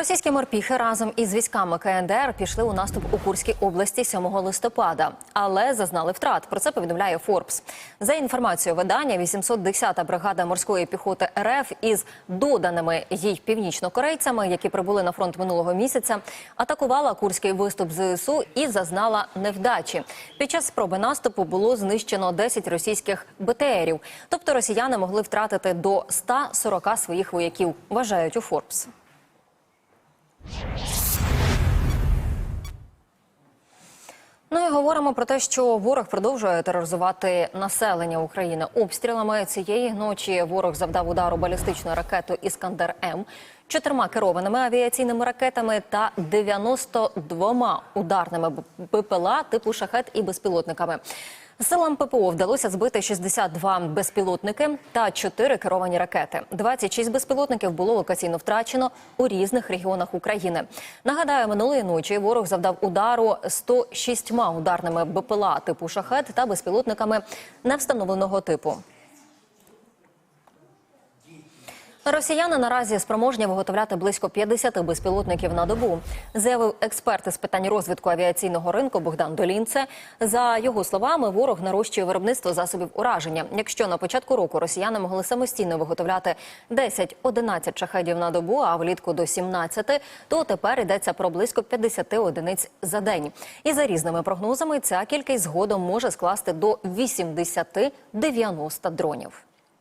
Російські морпіхи разом із військами КНДР пішли у наступ у Курській області 7 листопада, але зазнали втрат. Про це повідомляє Форбс. За інформацією видання, 810-та бригада морської піхоти РФ із доданими їй північнокорейцями, які прибули на фронт минулого місяця, атакувала курський виступ ЗСУ і зазнала невдачі. Під час спроби наступу було знищено 10 російських БТРів. Тобто росіяни могли втратити до 140 своїх вояків. Вважають у Форбс. Ну і говоримо про те, що ворог продовжує тероризувати населення України обстрілами. Цієї ночі ворог завдав удару балістичною ракетою Іскандер М, чотирма керованими авіаційними ракетами та 92 ударними БПЛА типу шахет і безпілотниками. Силам ППО вдалося збити 62 безпілотники та 4 керовані ракети. 26 безпілотників було локаційно втрачено у різних регіонах України. Нагадаю, минулої ночі ворог завдав удару 106 ударними БПЛА типу шахет та безпілотниками невстановленого типу. Росіяни наразі спроможні виготовляти близько 50 безпілотників на добу, заявив експерт з питань розвитку авіаційного ринку Богдан Долінце. За його словами, ворог нарощує виробництво засобів ураження. Якщо на початку року росіяни могли самостійно виготовляти 10-11 шахедів на добу, а влітку до 17, то тепер йдеться про близько 50 одиниць за день. І за різними прогнозами ця кількість згодом може скласти до 80-90 дронів.